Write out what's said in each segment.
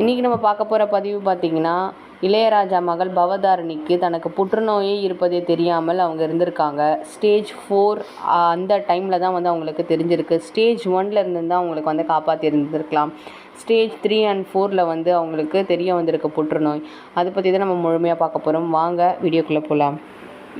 இன்றைக்கி நம்ம பார்க்க போகிற பதிவு பார்த்திங்கன்னா இளையராஜா மகள் பவதாரணிக்கு தனக்கு புற்றுநோயே இருப்பதே தெரியாமல் அவங்க இருந்திருக்காங்க. ஸ்டேஜ் ஃபோர் அந்த டைமில் தான் வந்து அவங்களுக்கு தெரிஞ்சிருக்கு. ஸ்டேஜ் ஒன்ல இருந்து தான் அவங்களுக்கு வந்து காப்பாற்றி இருந்திருக்கலாம் ஸ்டேஜ் த்ரீ அண்ட் ஃபோரில் வந்து அவங்களுக்கு தெரிய வந்திருக்கு புற்றுநோய். அதை பற்றி தான் நம்ம முழுமையாக பார்க்க போகிறோம் வாங்க வீடியோக்குள்ளே போகலாம்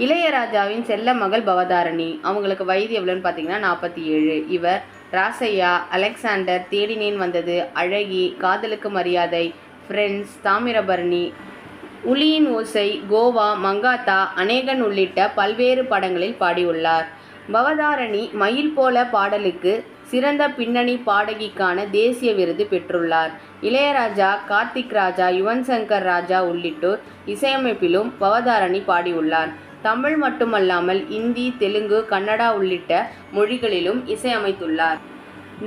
இளையராஜாவின் செல்ல மகள் பவதாரணி. அவங்களுக்கு வயது எவ்வளோன்னு பார்த்தீங்கன்னா நாற்பத்தி ஏழு. இவர் ராசையா அலெக்சாண்டர் தேடினேன் வந்தது. அழகி காதலுக்கு மரியாதை. ஃப்ரெண்ட்ஸ் தாமிரபரணி. உளியின் ஓசை கோவா மங்காத்தா அநேகன் உள்ளிட்ட பல்வேறு படங்களில் பாடியுள்ளார். பவதாரணி மயில் போல பாடலுக்கு சிறந்த பின்னணி பாடகிக்கான தேசிய விருது பெற்றுள்ளார். இளையராஜா கார்த்திக் ராஜா யுவன் சங்கர் ராஜா உள்ளிட்டோர் இசையமைப்பிலும் பவதாரணி பாடியுள்ளார். தமிழ் மட்டுமல்லாமல் இந்தி தெலுங்கு கன்னடா உள்ளிட்ட மொழிகளிலும் இசையமைத்துள்ளார்.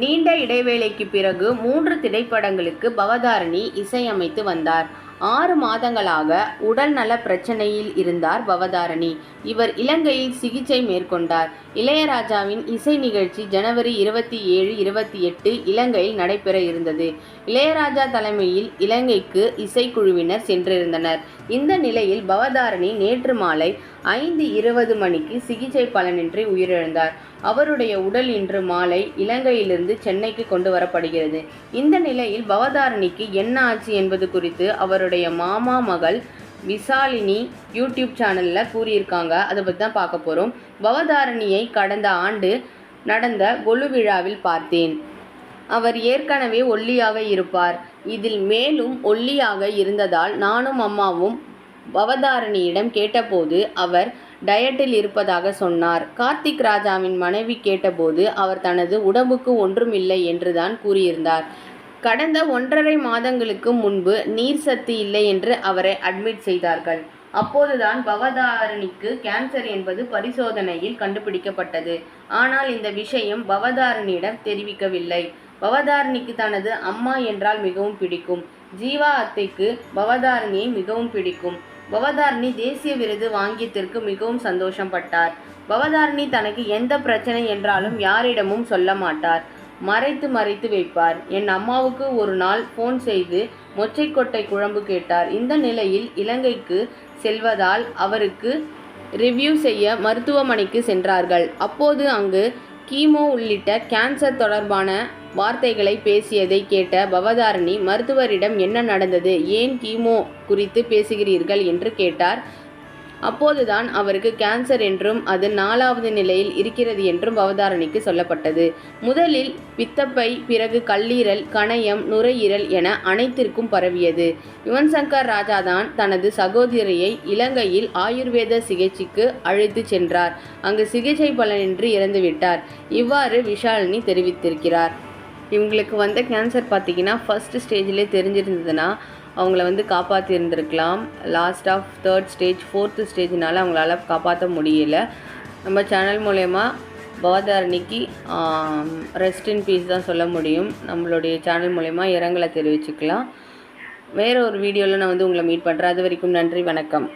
நீண்ட இடைவேளைக்கு பிறகு மூன்று திரைப்படங்களுக்கு பவதாரணி இசையமைத்து வந்தார். ஆறு மாதங்களாக உடல்நல பிரச்சனையில் இருந்தார் பவதாரணி. இவர் இலங்கையில் சிகிச்சை மேற்கொண்டார். இளையராஜாவின் இசை நிகழ்ச்சி ஜனவரி இருபத்தி ஏழு இருபத்தி எட்டு இலங்கையில் நடைபெற இருந்தது. இளையராஜா தலைமையில் இலங்கைக்கு இசைக்குழுவினர் சென்றிருந்தனர். இந்த நிலையில் பவதாரணி நேற்று மாலை ஐந்து இருபது மணிக்கு சிகிச்சை பலனின்றி உயிரிழந்தார். அவருடைய உடல் இன்று மாலை இலங்கையிலிருந்து சென்னைக்கு கொண்டு வரப்படுகிறது. இந்த நிலையில் பவதாரணிக்கு என்ன ஆச்சு என்பது குறித்து அவருடைய மாமா மகள் விசாலினி யூடியூப் சேனலில் கூறியிருக்காங்க. அதை பற்றி தான் பார்க்க போகிறோம் பவதாரணியை கடந்த ஆண்டு நடந்த கொலு விழாவில் பார்த்தேன். அவர் ஏற்கனவே ஒல்லியாக இருப்பார். இதில் மேலும் ஒல்லியாக இருந்ததால் நானும் அம்மாவும் பவதாரணியிடம் கேட்டபோது அவர் டயட்டில் இருப்பதாக சொன்னார். கார்த்திக் ராஜாவின் மனைவி கேட்டபோது அவர் தனது உடம்புக்கு ஒன்றுமில்லை என்றுதான் கூறியிருந்தார். கடந்த ஒன்றரை மாதங்களுக்கு முன்பு நீர் சத்து இல்லை என்று அவரை அட்மிட் செய்தார்கள். அப்போதுதான் பவதாரணிக்கு கேன்சர் என்பது பரிசோதனையில் கண்டுபிடிக்கப்பட்டது. ஆனால் இந்த விஷயம் பவதாரணியிடம் தெரிவிக்கவில்லை. பவதாரணிக்கு தனது அம்மா என்றால் மிகவும் பிடிக்கும். ஜீவா அத்தைக்கு பவதாரணியை மிகவும் பிடிக்கும். பவதாரணி தேசிய விருது வாங்கியதற்கு மிகவும் சந்தோஷப்பட்டார். பவதாரணி தனக்கு எந்த பிரச்சனை என்றாலும் யாரிடமும் சொல்ல மாட்டார். மறைத்து மறைத்து வைப்பார். என் அம்மாவுக்கு ஒரு நாள் ஃபோன் செய்து மொச்சைக்கொட்டை குழம்பு கேட்டார். இந்த நிலையில் இலங்கைக்கு செல்வதால் அவருக்கு ரிவ்யூ செய்ய மருத்துவமனைக்கு சென்றார்கள். அப்போது அங்கு கீமோ உள்ளிட்ட கேன்சர் தொடர்பான வார்த்தைகளை பேசியதை கேட்ட பவதாரணி மருத்துவரிடம் என்ன நடந்தது? ஏன் கீமோ குறித்து பேசுகிறீர்கள்? என்று கேட்டார். அப்போதுதான் அவருக்கு கேன்சர் என்றும் அது நாலாவது நிலையில் இருக்கிறது என்றும் அவதாரணிக்கு சொல்லப்பட்டது. முதலில் பித்தப்பை பிறகு கல்லீரல் கணையம் நுரையீரல் என அனைத்திற்கும் பரவியது. யுவன் சங்கர் ராஜா தான் தனது சகோதரியை இலங்கையில் ஆயுர்வேத சிகிச்சைக்கு அழைத்து சென்றார். அங்கு சிகிச்சை பலனின்றி இறந்துவிட்டார். இவ்வாறு விஷாலினி தெரிவித்திருக்கிறார். இவங்களுக்கு வந்த கேன்சர் பார்த்திங்கன்னா ஃபஸ்ட் ஸ்டேஜ்லேயே தெரிஞ்சிருந்ததுன்னா அவங்கள வந்து காப்பாற்றியிருந்திருக்கலாம் last of third stage fourth ஸ்டேஜ்னால அவங்களால காப்பாற்ற முடியல. நம்ம சேனல் மூலயமா பவதாரணிக்கு ரெஸ்ட் இன் பீஸ் தான் சொல்ல முடியும். நம்மளுடைய சேனல் மூலயமா இரங்கலை தெரிவிச்சுக்கலாம். வேறு ஒரு வீடியோவில் நான் வந்து உங்களை மீட் பண்ணுறேன் அது வரைக்கும் நன்றி வணக்கம்.